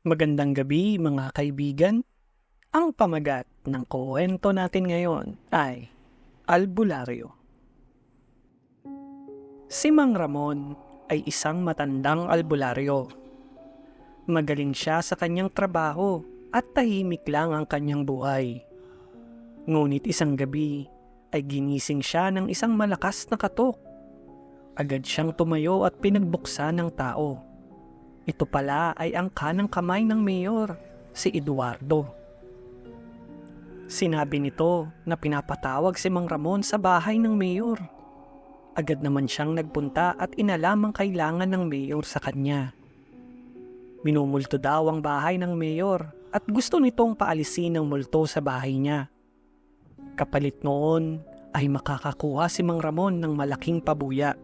Magandang gabi mga kaibigan. Ang pamagat ng kuwento natin ngayon ay albularyo. Si Mang Ramon ay isang matandang albularyo. Magaling siya sa kanyang trabaho at tahimik lang ang kanyang buhay. Ngunit isang gabi ay ginising siya ng isang malakas na katok. Agad siyang tumayo at pinagbuksan ng tao. Ito pala ay ang kanang kamay ng mayor, si Eduardo. Sinabi nito na pinapatawag si Mang Ramon sa bahay ng mayor. Agad naman siyang nagpunta at inalam ang kailangan ng mayor sa kanya. Minumulto daw ang bahay ng mayor at gusto nitong paalisin ang multo sa bahay niya. Kapalit noon ay makakakuha si Mang Ramon ng malaking pabuya.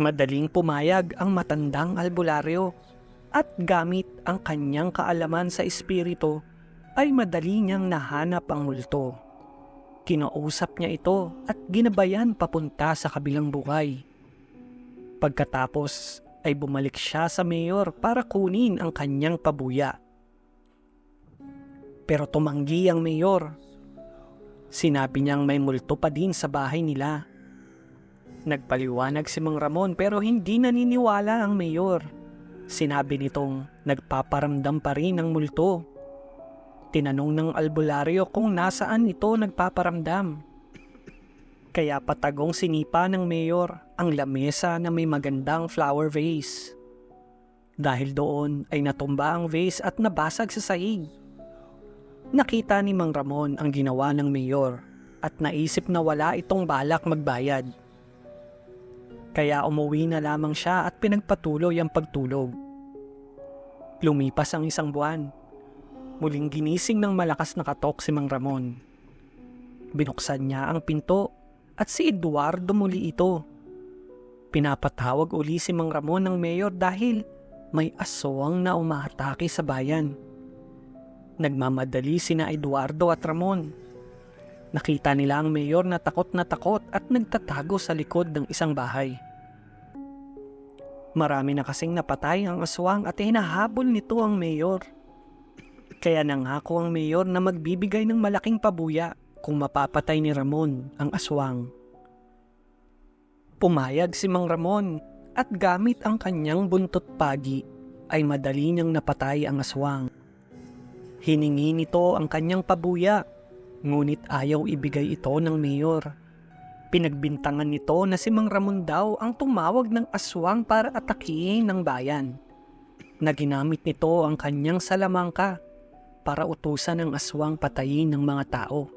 Madaling pumayag ang matandang albularyo at gamit ang kanyang kaalaman sa espiritu ay madali niyang nahanap ang multo. Kinausap niya ito at ginabayan papunta sa kabilang buhay. Pagkatapos ay bumalik siya sa mayor para kunin ang kanyang pabuya. Pero tumanggi ang mayor. Sinabi niyang may multo pa din sa bahay nila. Nagpaliwanag si Mang Ramon pero hindi naniniwala ang mayor. Sinabi nitong nagpaparamdam pa rin ang multo. Tinanong ng albularyo kung nasaan ito nagpaparamdam. Kaya patagong sinipa ng mayor ang lamesa na may magandang flower vase. Dahil doon ay natumba ang vase at nabasag sa sahig. Nakita ni Mang Ramon ang ginawa ng mayor at naisip na wala itong balak magbayad. Kaya umuwi na lamang siya at pinagpatuloy ang pagtulog. Lumipas ang isang buwan. Muling ginising ng malakas na katok si Mang Ramon. Binuksan niya ang pinto at si Eduardo muli ito. Pinapatawag uli si Mang Ramon ng mayor dahil may aswang na umaatake sa bayan. Nagmamadali sina Eduardo at Ramon. Nakita nila ang mayor na takot na takot at nagtatago sa likod ng isang bahay. Marami na kasing napatay ang aswang at hinahabol nito ang mayor. Kaya nangako ang mayor na magbibigay ng malaking pabuya kung mapapatay ni Ramon ang aswang. Pumayag si Mang Ramon at gamit ang kanyang buntot pagi ay madali niyang napatay ang aswang. Hiningi nito ang kanyang pabuya, ngunit ayaw ibigay ito ng mayor. Pinagbintangan nito na si Mang Ramon daw ang tumawag ng aswang para atakihin ng bayan. Naginamit nito ang kanyang salamangka para utusan ng aswang patayin ng mga tao.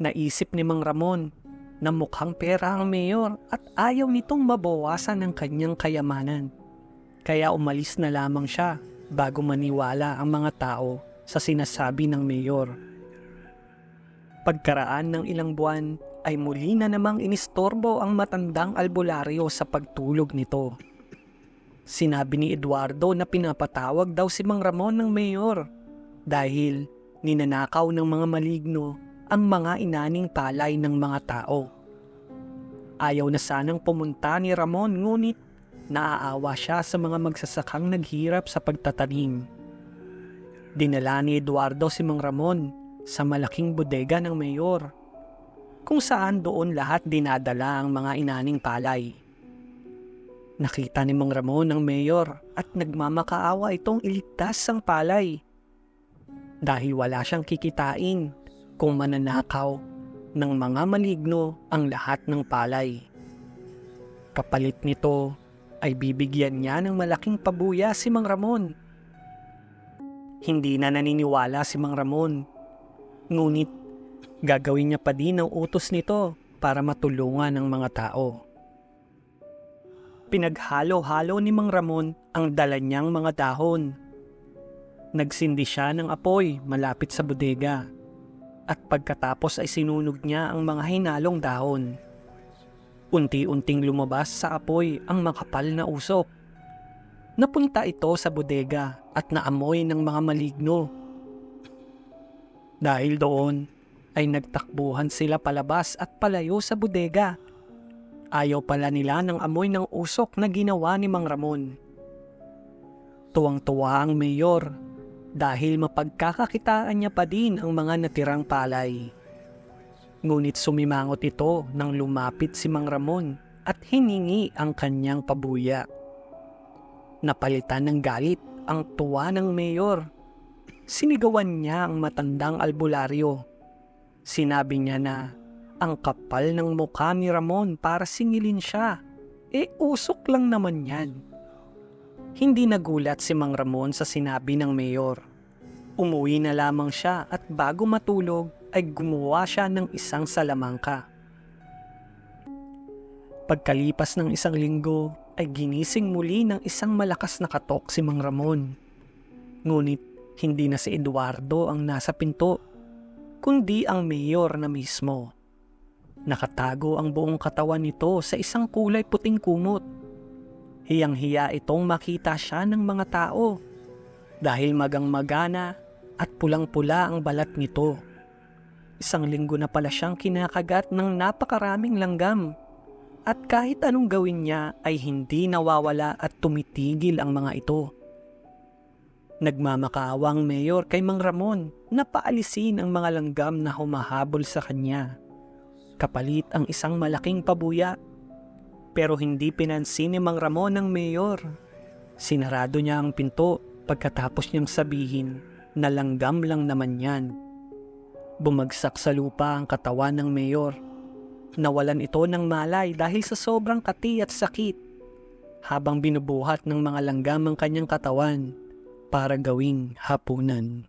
Naisip ni Mang Ramon na mukhang pera ang mayor at ayaw nitong mabawasan ng kanyang kayamanan. Kaya umalis na lamang siya bago maniwala ang mga tao sa sinasabi ng mayor. Pagkaraan ng ilang buwan ay muli na namang inistorbo ang matandang albularyo sa pagtulog nito. Sinabi ni Eduardo na pinapatawag daw si Mang Ramon ng mayor dahil ninanakaw ng mga maligno ang mga inaning palay ng mga tao. Ayaw na sanang pumunta ni Ramon ngunit naaawa siya sa mga magsasakang naghirap sa pagtatanim. Dinala ni Eduardo si Mang Ramon sa malaking bodega ng mayor kung saan doon lahat dinadala ang mga inaning palay. Nakita ni Mang Ramon ang mayor at nagmamakaawa itong iligtas ang palay dahil wala siyang kikitain kung mananakaw ng mga maligno ang lahat ng palay. Kapalit nito ay bibigyan niya ng malaking pabuya si Mang Ramon. Hindi na naniniwala si Mang Ramon. Ngunit gagawin niya pa din ang utos nito para matulungan ang mga tao. Pinaghalo-halo ni Mang Ramon ang dala niyang mga dahon. Nagsindi siya ng apoy malapit sa bodega at pagkatapos ay sinunog niya ang mga hinalong dahon. Unti-unting lumabas sa apoy ang makapal na usok. Napunta ito sa bodega at naamoy ng mga maligno. Dahil doon ay nagtakbuhan sila palabas at palayo sa bodega. Ayaw pala nila ng amoy ng usok na ginawa ni Mang Ramon. Tuwang-tuwa ang mayor dahil mapagkakakitaan niya pa din ang mga natirang palay. Ngunit sumimangot ito nang lumapit si Mang Ramon at hiningi ang kanyang pabuya. Napalitan ng galit ang tuwa ng mayor. Sinigawan niya ang matandang albularyo. Sinabi niya na ang kapal ng mukha ni Ramon para singilin siya. E usok lang naman yan. Hindi nagulat si Mang Ramon sa sinabi ng mayor. Umuwi na lamang siya at bago matulog ay gumawa siya ng isang salamangka. Pagkalipas ng isang linggo ay ginising muli ng isang malakas na katok si Mang Ramon. Ngunit hindi na si Eduardo ang nasa pinto, kundi ang mayor na mismo. Nakatago ang buong katawan nito sa isang kulay puting kumot. Hiyang-hiya itong makita siya ng mga tao dahil magang magana at pulang-pula ang balat nito. Isang linggo na pala siyang kinakagat ng napakaraming langgam at kahit anong gawin niya ay hindi nawawala at tumitigil ang mga ito. Nagmamakaawa ang mayor kay Mang Ramon na paalisin ang mga langgam na humahabol sa kanya. Kapalit ang isang malaking pabuya. Pero hindi pinansin ni Mang Ramon ang mayor. Sinarado niya ang pinto pagkatapos niyang sabihin na langgam lang naman yan. Bumagsak sa lupa ang katawan ng mayor. Nawalan ito ng malay dahil sa sobrang kati at sakit. Habang binubuhat ng mga langgam ang kanyang katawan para gawing hapunan.